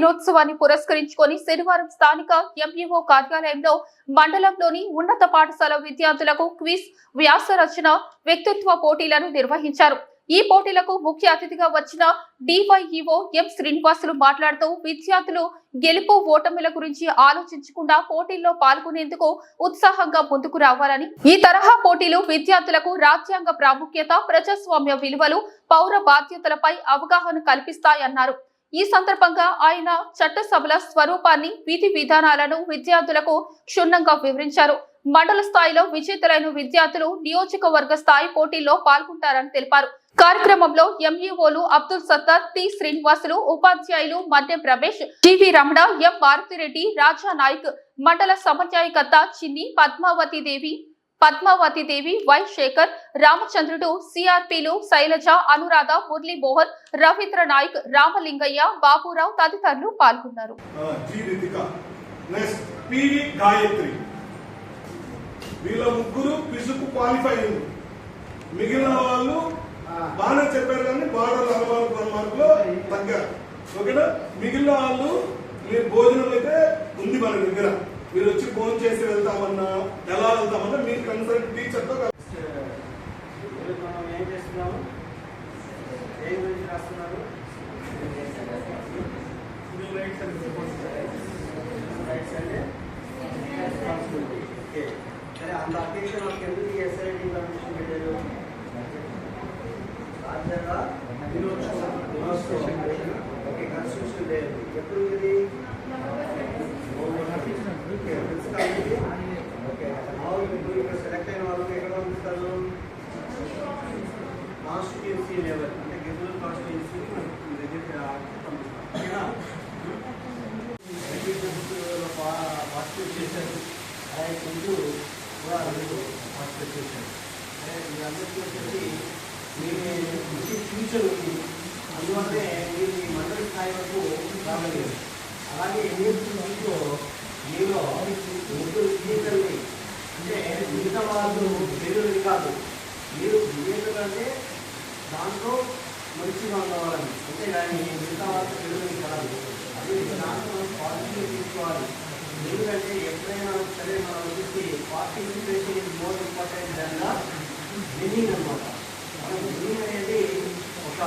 దినోత్సవాన్ని పురస్కరించుకొని శనివారం స్థానిక ఎంఈఓ కార్యాలయంలో మండలంలోని ఉన్నత పాఠశాల విద్యార్థులకు క్విజ్ వ్యాస రచన వ్యక్తిత్వ పోటీలను నిర్వహించారు. ఈ పోటీలకు ముఖ్య అతిథిగా వచ్చిన డివైఈఓ ఎం శ్రీనివాసులు మాట్లాడుతూ విద్యార్థులు గెలుపు ఓటమిల గురించి ఆలోచించకుండా పోటీల్లో పాల్గొనేందుకు ఉత్సాహంగా ముందుకు రావాలని ఈ తరహా పోటీలు విద్యార్థులకు రాజ్యాంగ ప్రాముఖ్యత ప్రజాస్వామ్య విలువలు పౌర బాధ్యతలపై అవగాహన కల్పిస్తాయన్నారు. ఈ సందర్భంగా ఆయన చట్టసభల స్వరూపాన్ని విధి విధానాలను విద్యార్థులకు క్షుణ్ణంగా వివరించారు. మండల స్థాయిలో విజేతలైన విద్యార్థులు నియోజకవర్గ స్థాయి పోటీల్లో పాల్గొంటారని తెలిపారు. కార్యక్రమంలో ఎంఈఓలు అబ్దుల్ సత్తార్ టి. శ్రీనివాసులు ఉపాధ్యాయులు మద్యం రమేష్ టివి రమణ ఎం. భారతిరెడ్డి రాజా నాయక్ మండల సమన్వయకర్త చిన్ని పద్మావతి దేవి పద్మావతి దేవి వై శేఖర్ రామచంద్రుడు సిఆర్పిలు శైలజ అనురాధ మురళీ మోహన్ రవీంద్ర నాయక్ రామలింగయ్య బాబురావు తదితరులు పాల్గొన్నారు. వీళ్ళ ముగ్గురు క్వాలిఫై మిగిలిన వాళ్ళు బాగానే చెప్పారు కానీ బార్డర్ అనుభవం వన్ మార్కులో తగ్గారు. ఓకేనా? మిగిలిన వాళ్ళు మీరు భోజనం అయితే ఉంది మన దగ్గర. మీరు ఫోన్ చేసి వెళ్తామన్నా ఎలా వెళ్తామన్నా మీరు కన్సల్ట్ టీచర్తో మనం ఏం చేస్తున్నాము? ఏం గురించి రాస్తున్నారు? సరే అంత అకేషన్ మనకి ఎందుకు ఈ ఎస్ఐటి కమిషన్ పెట్టారు? రాజ్యాంగ దినోత్సవం దినోత్సవం ఓకే కాన్స్టిట్యూషన్ ఎప్పుడు ఇది? కాన్స్టిట్యున్సీ లెవెల్ అంటే గిరిజన కాన్స్టిట్యున్సీ మీ దగ్గర పంపిస్తాం ఓకేనా పార్టిసిపేట్ చేశారు అలాగే ముందు కూడా మీరు ఫస్ట్ చేశారు అంటే మీ అందరికీ వచ్చేసి మీ మంచి ఫ్యూచర్ ఉంది అందువల్లే మీరు మీ మండలి స్థాయి వరకు రాగలిగారు అలాగే నేర్చుకుంటూ మీలో ముగ్గురు విజేతల్ని అంటే మిగతా వాళ్ళు పేరుని కాదు. మీరు విజేతలు అంటే దాంట్లో మంచిగా ఉండవాలని అంటే దాన్ని మిగతా వాళ్ళకి తెలియని కలదు అది దాంట్లో మనం పాజిటివ్ తీసుకోవాలి. ఎందుకంటే ఎప్పుడైనా సరే మనం వచ్చేసి పార్టిసిపేషన్ ఇస్ మోర్ ఇంపార్టెంట్ దానిలా విన్నింగ్ అనమాట మనం విన్నింగ్ అనేది ఒక